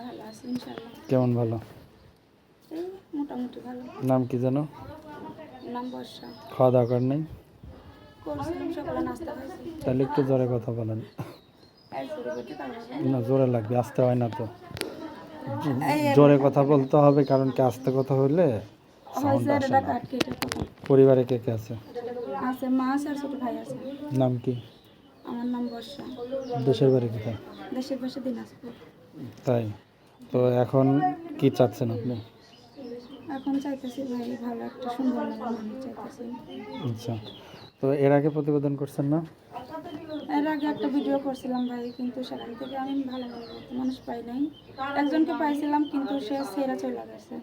ভালো আছি ইনশাল্লাহ কেমন ভালো? এই মোটামুটি ভালো। নাম কি জানো নাম বর্ষা। খাওয়া দাওয়া করেন নাই? করছিলাম সকালে নাস্তা খাইছি। তাহলে একটু জোরে কথা বলেন। না জোরে লাগবে আসতে হয় না তো। জোরে কথা বলতে হবে কারণ কি আস্তে কথা হইলে পরিবারে কে কে আছে? আছে মা আছে আর ছোট ভাই আছে। নাম কি? আমার নাম বর্ষা। দেশের বাড়ি কোথায়? দেশের পাশে দিনাজপুর। তাই? তো এখন কি চাচ্ছেন আপনি? এখন চাইতেছি ভাই ভালো একটা সুন্দর চাইতেছি। আচ্ছা। তো এর আগে প্রতিবেদন করছেন না? এর আগে একটা ভিডিও করছিলাম ভাই কিন্তু সেখান থেকে আমি ভালো মানুষ পাই নাই। একজনকে পাইছিলাম কিন্তু সে সেরা চলে গেছে।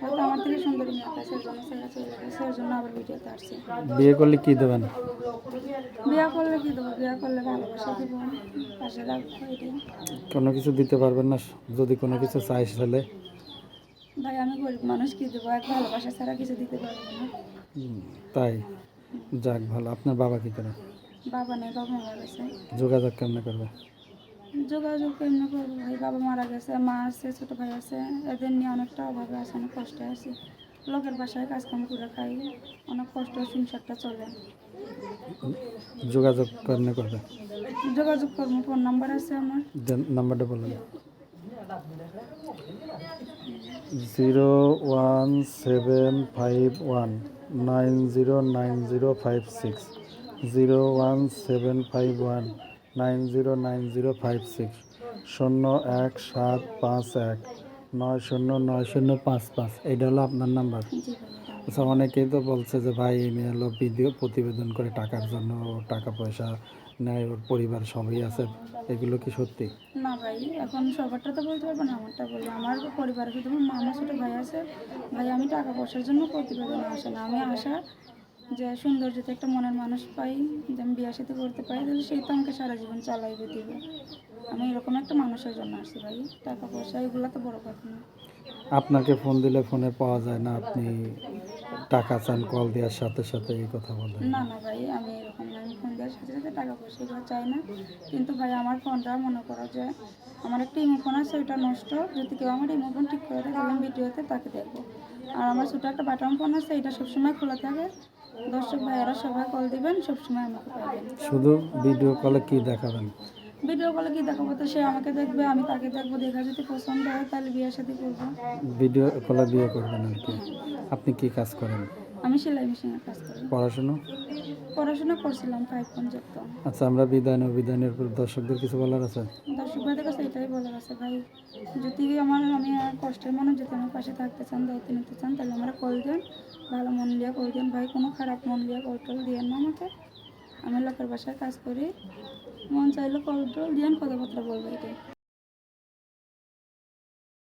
হয়তো আমার থেকে সুন্দরী মেয়ে পাইছে জন্য সেরা চলে গেছে ওর জন্য আবার ভিডিওতে আসছে। বিয়ে করলে কি দেবেন? বিয়া করলে কি দেবো? বিয়া করলে ভালোবাসা দিব পাশে রাখব এটাই। কোনো কিছু দিতে পারবেন না? যদি কোনো কিছু চাই তাহলে। ভাই আমি গরিব মানুষ কি দেবো? এক ভালোবাসা ছাড়া কিছু দিতে পারব না। তাই। যাক ভালো। আপনার বাবা কি করে? বাবা নেই বাবা মারা গেছে। যোগাযোগ কেমনে করবে? যোগাযোগ কেমনি করব? ভাই বাবা মারা গেছে মা আছে ছোট ভাই আছে। এদের নিয়ে অনেকটা অভাবে আছে অনেক কষ্টে আছি। লোকের বাসায় কাজকাম করে খাই অনেক কষ্ট সংসারটা চলে। যোগাযোগ কেমনে করবে? যোগাযোগ করব ফোন নাম্বার আছে আমার। নাম্বারটা বলুন। Zero one seven five one nine zero nine zero five six. Zero one seven five one nine zero nine zero five six শূন্য এক সাত পাঁচ এক নয় শূন্য নয় শূন্য পাঁচ পাঁচ এইটা হলো আপনার নাম্বার। আচ্ছা অনেকেই তো বলছে যে ভাই এই মেয়ে হলো ভিডিও প্রতিবেদন করে টাকার জন্য টাকা পয়সা নেয় ওর পরিবার সবই আছে। এগুলো কি সত্যি? না ভাই এখন সবারটা তো বলতে পারব না আমারটা বলি আমার পরিবারে শুধু আমার মা আমার ছোটো ভাই আছে। ভাই আমি টাকা পয়সার জন্য প্রতিবেদনে আসে না আমি আসা যে সুন্দর যদি একটা মনের মানুষ পাই যে আমি বিয়ে সাথে করতে পারি তাহলে সেই তো আমাকে সারা জীবন চালাইবে দিবে। আমি এরকম একটা মানুষের জন্য আসছি ভাই টাকা পয়সা এগুলো তো বড় কথা না। আপনাকে ফোন দিলে ফোনে পাওয়া যায় না আপনি টাকা চান কল দেওয়ার সাথে সাথে এই কথা বলেন। না না ভাই আমি এরকম দেওয়ার সাথে সাথে টাকা পয়সা এগুলো চাই না। কিন্তু ভাই আমার ফোনটা মনে করো যে আমার একটা ইমো ফোন আছে ওইটা নষ্ট। যদি কেউ আমার ইমো ফোন ঠিক করে দেয় তাহলে ভিডিওতে তাকে দেখব। আর আমার ছোটো একটা বাটন ফোন আছে এটা সবসময় খোলা থাকে। দর্শক ভাইয়েরা সবাই কল দিবেন সবসময় আমাকে পাবেন। শুধু ভিডিও কলে কি দেখাবেন? ভিডিও কলে কি দেখাবো? তো সে আমাকে দেখবে আমি তাকে দেখব। দেখা যদি পছন্দ হয় তাহলে বিয়ের সাথে করব। ভিডিও কলে বিয়ে করবেন আর কি। আপনি কি কাজ করেন? আমি সেলাই মেশিনের কাজ করি। পড়াশুনো? পড়াশোনা করছিলাম ফাইভ পর্যন্ত। আচ্ছা আমরা বিধান ও বিধানের উপর দর্শকদের কিছু বলার আছে? দর্শক ভাইদের কাছে এটাই বলার আছে ভাই যদি আমার আমি আর কষ্টের মানুষ যদি আমার পাশে থাকতে চান দায়িত্ব নিতে চান তাহলে আমরা কল দেন ভালো মন লিয়া কল দেন। ভাই কোনো খারাপ মন লিয়া কল টল দিয়েন না আমাকে। আমি লোকের বাসায় কাজ করি। মন চাইলে কল টল দিয়েন কথাবার্তা বলব এটাই